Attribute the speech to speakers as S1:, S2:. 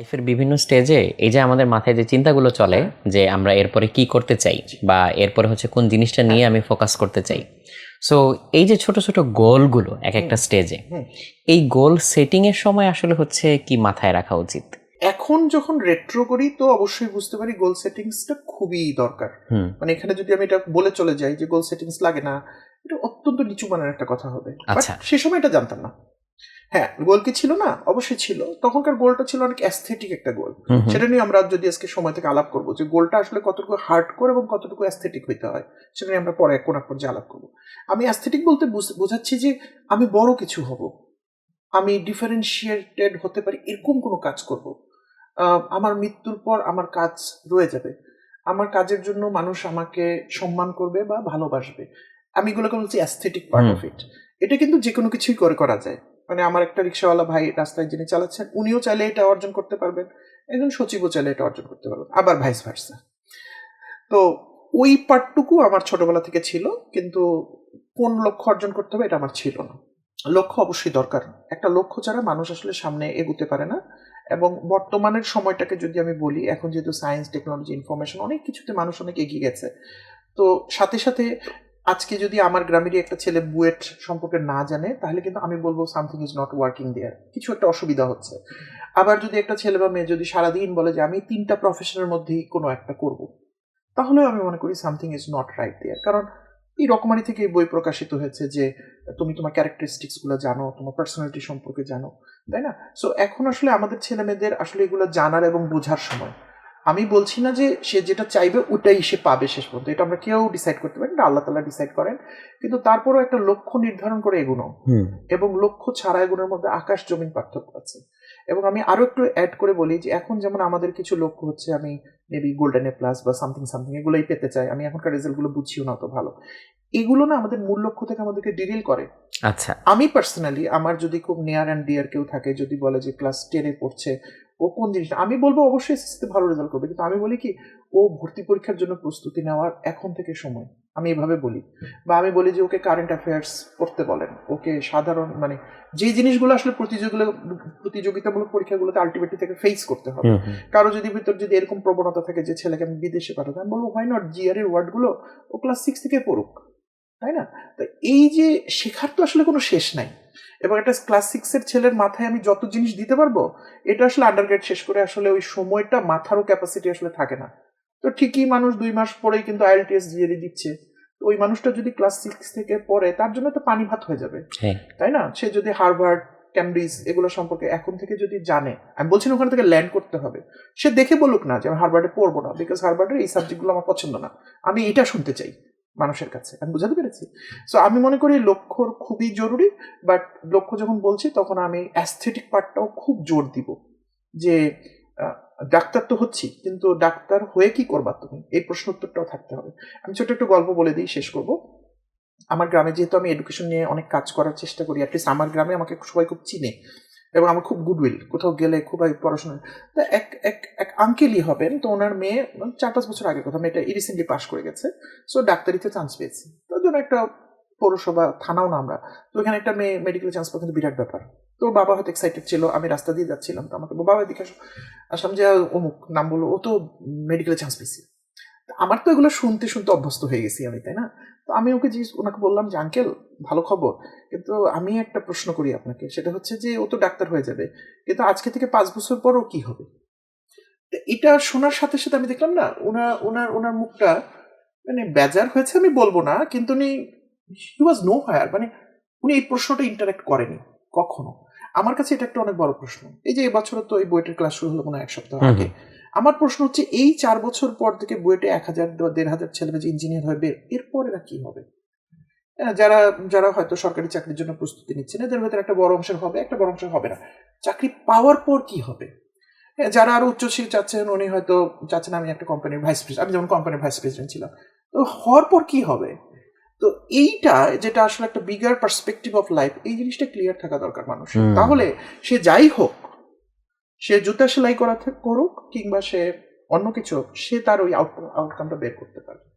S1: লাইফের বিভিন্ন স্টেজে এই যে আমাদের মাথায় যে চিন্তাগুলো চলে যে আমরা এরপরে কি করতে চাই বা এরপরে হচ্ছে কোন জিনিসটা নিয়ে আমি ফোকাস করতে চাই। সো এই যে ছোট ছোট গোলগুলো এক একটা স্টেজে এই গোল সেটিং এর সময় আসলে হচ্ছে কি মাথায় রাখা উচিত?
S2: এখন যখন রেট্রো করি তো অবশ্যই বুঝতে পারি গোল সেটিংসটা খুবই দরকার। মানে এখানে যদি আমি এটা বলে চলে যাই যে গোল সেটিংস লাগে না এটা অত্যন্ত নিচু মানের একটা কথা হবে।
S1: আচ্ছা।
S2: সে সময় এটা জানতাম না। হ্যাঁ গোল কি ছিল না? অবশ্যই ছিল। তখনকার গোলটা ছিল অনেক অ্যাস্থেটিক একটা গোল। সেটা নিয়ে আমরা যদি আজকে সময় থেকে আলাপ করব যে গোলটা আসলে কতটুকু হার্ড করে এবং কতটুকু অ্যাস্থেটিক হইতে হয় সেটা নিয়ে আমরা পরে কোন এক পর্যায়ে আলাপ করব। আমি অ্যাস্থেটিক বলতে বুঝ- বোঝাচ্ছি যে আমি বড় কিছু হব। আমি ডিফারেন্সিয়েটেড হতে পারি এরকম কোনো কাজ করব। আমার মৃত্যুর পর আমার কাজ রয়ে যাবে। আমার কাজের জন্য মানুষ আমাকে সম্মান করবে বা ভালোবাসবে। আমি এগুলোকে বলছি অ্যাস্থেটিক পার্ট। অফ ইট এটা কিন্তু যে কোনো কিছুই করে করা যায়। মানে আমার একটা রিক্সাওয়ালা ভাই রাস্তায় যিনি চালাচ্ছেন, উনিও চাইলে এটা অর্জন করতে পারবেন। একজন সচিবও চাইলে এটা অর্জন করতে পারবেন, আবার ভাইস ভার্সা তো ওই পার্টটুকু আমার ছোটবেলা থেকে ছিল, কিন্তু কোন লক্ষ্য অর্জন করতে হবে এটা আমার ছিল না। লক্ষ্য অবশ্যই দরকার। একটা লক্ষ্য ছাড়া মানুষ আসলে সামনে এগুতে পারে না। এবং বর্তমানের সময়টাকে যদি আমি বলি, এখন যেহেতু সায়েন্স টেকনোলজি ইনফরমেশন অনেক কিছুতে মানুষ অনেক এগিয়ে গেছে। তো সাথে সাথে আজকে যদি আমার গ্রামেরই একটা ছেলে বুয়েট সম্পর্কে না জানে, তাহলে কিন্তু আমি বলব something is not working there কিছু একটা অসুবিধা হচ্ছে। আবার যদি একটা ছেলে বা মেয়ে যদি সারাদিন বলে যে, আমি তিনটা প্রফেশনের মধ্যেই কোনো একটা করব তাহলে আমি মনে করি something is not right there কারণ এই রকমারি থেকে বই প্রকাশিত হয়েছে যে, তুমি তোমার ক্যারেক্টারিস্টিক্সগুলো জানো, তোমার পার্সোনালিটি সম্পর্কে জানো, তাই না? সো এখন আসলে আমাদের ছেলে মেয়েদের আসলে এগুলো জানার এবং বোঝার সময়। আমি বলছি না যে সে যেটা চাইবে ওটাই সে পাবে শেষ পর্যন্ত। এটা আমরা কেউ ডিসাইড করতে পারি না আল্লাহ তালা ডিসাইড করেন। কিন্তু তারপরও একটা লক্ষ্য নির্ধারণ করে এগুনো। এবং লক্ষ্য ছাড়া এগুলোর মধ্যে আকাশ জমিন পার্থক্য আছে। এবং আমি আরও একটু অ্যাড করে বলি যে এখন যেমন আমাদের কিছু লক্ষ্য হচ্ছে আমি মেবি গোল্ডেন এ প্লাস বা সামথিং সামথিং এগুলোই পেতে চাই। আমি এখনকার রেজাল্টগুলো বুঝিও না অত ভালো। এগুলো না আমাদের মূল লক্ষ্য থেকে আমাদেরকে ডিরিল করে।
S1: আচ্ছা।
S2: আমি পার্সোনালি আমার যদি খুব নিয়ার অ্যান্ড ডিয়ার কেউ থাকে যদি বলে যে ক্লাস টেনে পড়ছে ও কোন জিনিসটা? আমি বলব অবশ্যই এসএসসিতে ভালো রেজাল্ট করবে। কিন্তু আমি বলি কি ও ভর্তি পরীক্ষার জন্য প্রস্তুতি নেওয়ার এখন থেকে সময়। আমি এভাবে বলি। বা আমি বলি যে ওকে কারেন্ট অ্যাফেয়ার্স পড়তে বলেন। ওকে সাধারণ মানে যে জিনিসগুলো আসলে প্রতিযোগিতা প্রতিযোগিতামূলক পরীক্ষাগুলোতে আলটিমেটলি থেকে ফেস করতে হবে। কারও যদি ভিতর যদি এরকম প্রবণতা থাকে যে ছেলেকে আমি বিদেশে পাঠাবো আমি বলব হোয়াই নট জিআর এর ওয়ার্ডগুলো ও ক্লাস সিক্স থেকে পড়ুক। তাই না? তো এই যে শেখার তো আসলে কোনো শেষ নাই। এবং একটা ক্লাস সিক্সের ছেলের মাথায় আমি যত জিনিস দিতে পারব এটা আসলে আন্ডারগ্রেড শেষ করে আসলে ওই সময়টা মাথারও ক্যাপাসিটি আসলে থাকে না। তো ঠিকই মানুষ দুই মাস পরেই কিন্তু আইএলটিএস জিআরই দিচ্ছে। তো ওই মানুষটা যদি ক্লাস সিক্স থেকে পড়ে তার জন্য তো পানি ভাত হয়ে যাবে।
S1: হ্যাঁ।
S2: তাই না? সে যদি হার্ভার্ড ক্যামব্রিজ এগুলো সম্পর্কে এখন থেকে যদি জানে আমি বলছি না ওখান থেকে ল্যান্ড করতে হবে। সে দেখে বলুক না যে আমি হার্ভার্ডে পড়ব না বিকজ হার্ভার্ডের এই সাবজেক্টগুলো আমার পছন্দ না। আমি এটা শুনতে চাই। মানুষের কাছে। আমি বুঝাতে পেরেছি? সো আমি মনে করি লক্ষ্যর খুবই জরুরি বাট লক্ষ্য যখন বলছি, তখন আমি অ্যাস্থেটিক পার্টটাও খুব জোর দিব। যে ডাক্তার তো হচ্ছি, কিন্তু ডাক্তার হয়ে কি করবা তুমি? এই প্রশ্ন উত্তরটাও থাকতে হবে। আমি ছোট একটু গল্প বলে দিই, শেষ করব। আমার গ্রামে যেহেতু আমি এডুকেশন নিয়ে অনেক কাজ করার চেষ্টা করি অ্যাটলিস্ট আমার গ্রামে আমাকে সবাই খুব চিনে। এবং আমার খুব গুডউইল কোথাও গেলে খুব পড়াশোনা। তা এক এক এক আঙ্কেলই হবেন, তো ওনার মেয়ে চার পাঁচ বছর আগের কথা, মেয়েটা রিসেন্টলি পাশ করে গেছে। সো ডাক্তারিতে চান্স পেয়েছে। তার জন্য একটা পৌরসভা, থানাও না আমরা। তো ওখানে একটা মেয়ে মেডিকেল চান্স পাওয়া কিন্তু বিরাট ব্যাপার। তো বাবা হয়তো এক্সাইটেড ছিল, আমি রাস্তা দিয়ে যাচ্ছিলাম। তো আমাকে বাবা দিকে আসো। আসলাম যে অমুক নাম বলল। ও তো মেডিকেলে চান্স পেয়েছে। তা আমার তো এগুলো শুনতে শুনতে অভ্যস্ত হয়ে গেছি আমি তাই না? তো আমি ওকে জিজ্ঞেস ওনাকে বললাম যে আঙ্কেল ভালো খবর। কিন্তু আমি একটা প্রশ্ন করি আপনাকে সেটা হচ্ছে যে ও তো ডাক্তার হয়ে যাবে কিন্তু আজকে থেকে পাঁচ বছর পরও কি হবে? তো এটা শোনার সাথে সাথে আমি দেখলাম না ওনার ওনার ওনার মুখটা মানে বেজার হয়েছে আমি বলব না কিন্তু উনি হি ওয়াজ নো হায়ার মানে উনি এই প্রশ্নটা ইন্টারাক্ট করেনি কখনো। আমার কাছে এটা একটা অনেক বড় প্রশ্ন। এই যে এবছর তো এই বইটার ক্লাস শুরু হলো কোনো এক সপ্তাহ আগে। আমার প্রশ্ন হচ্ছে এই চার বছর পর থেকে বুয়েটে এক হাজার বা দেড় হাজার ছেলে মেয়ে ইঞ্জিনিয়ার হবে এরপর এরা কি হবে? হ্যাঁ, যারা যারা হয়তো সরকারি চাকরির জন্য প্রস্তুতি নিচ্ছেন এদের ভেতরে একটা বড় অংশের হবে একটা বড় অংশের হবে না। চাকরি পাওয়ার পর কি হবে? হ্যাঁ, যারা আরও উচ্চশিক্ষা চাচ্ছেন উনি হয়তো চাচ্ছেন আমি একটা কোম্পানির ভাইস প্রেসিডেন্ট আমি যেমন কোম্পানির ভাইস প্রেসিডেন্ট ছিলাম। তো হওয়ার পর কি হবে? তো এইটা যেটা আসলে একটা বিগার পার্সপেক্টিভ অফ লাইফ এই জিনিসটা ক্লিয়ার থাকা দরকার
S1: মানুষ
S2: তাহলে সে যাই হোক সে জুতা সেলাই করা করুক কিংবা সে অন্য কিছু সে তার ওই আউটকামটা বের করতে পারবে।